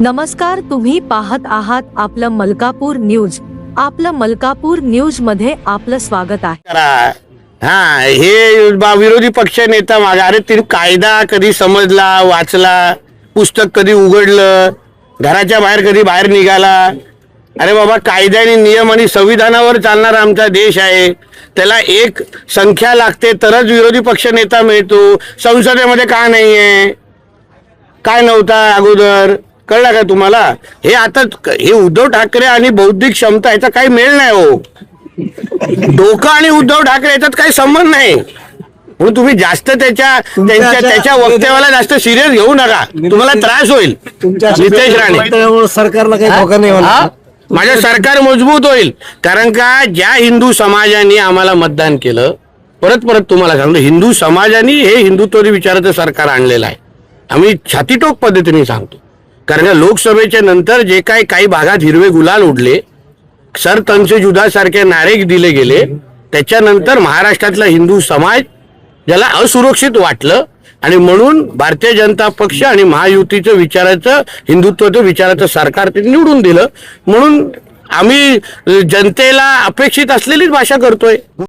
नमस्कार तुम्ही पाहत आहात आपलं मलकापूर न्यूज. आपलं मलकापूर न्यूजमध्ये आपलं स्वागत आहे. करा. हा हे बा- विरोधी पक्ष नेता माग अरे तिने कायदा कधी समजला वाचला पुस्तक कधी उघडलं घराच्या बाहेर कधी बाहेर निघाला? अरे बाबा कायदा आणि नियम आणि संविधानावर चालणारा आमचा देश आहे. त्याला एक संख्या लागते तरच विरोधी पक्ष नेता मिळतो. संसदेमध्ये का आहे काय नव्हता अगोदर? कळलं का तुम्हाला? हे आता हे उद्धव ठाकरे आणि बौद्धिक क्षमता याचा काही मेळ नाही हो. डोकं आणि उद्धव ठाकरे याच्यात काही संबंध नाही. म्हणून तुम्ही जास्त त्याच्या त्यांच्या त्याच्या वक्तव्याला जास्त सिरियस घेऊ नका. तुम्हाला त्रास होईल. नितेश राणे. सरकारला काही धोका नाही? होणार. माझं सरकार मजबूत होईल. कारण का ज्या हिंदू समाजाने आम्हाला मतदान केलं परत परत तुम्हाला सांगतो हिंदू समाजाने हे हिंदुत्वरी विचाराचं सरकार आणलेलं आहे. आम्ही छातीटोक पद्धतीने सांगतो. कारण लोकसभेच्या नंतर जे काही काही भागात हिरवे गुलाल उडले सर तनसे जुदासारखे नारे दिले गेले त्याच्यानंतर महाराष्ट्रातला हिंदू समाज ज्याला असुरक्षित वाटलं आणि म्हणून भारतीय जनता पक्ष आणि महायुतीचं विचाराचं हिंदुत्वाचं विचाराचं सरकार ते निवडून दिलं. म्हणून आम्ही जनतेला अपेक्षित असलेलीच भाषा करतोय.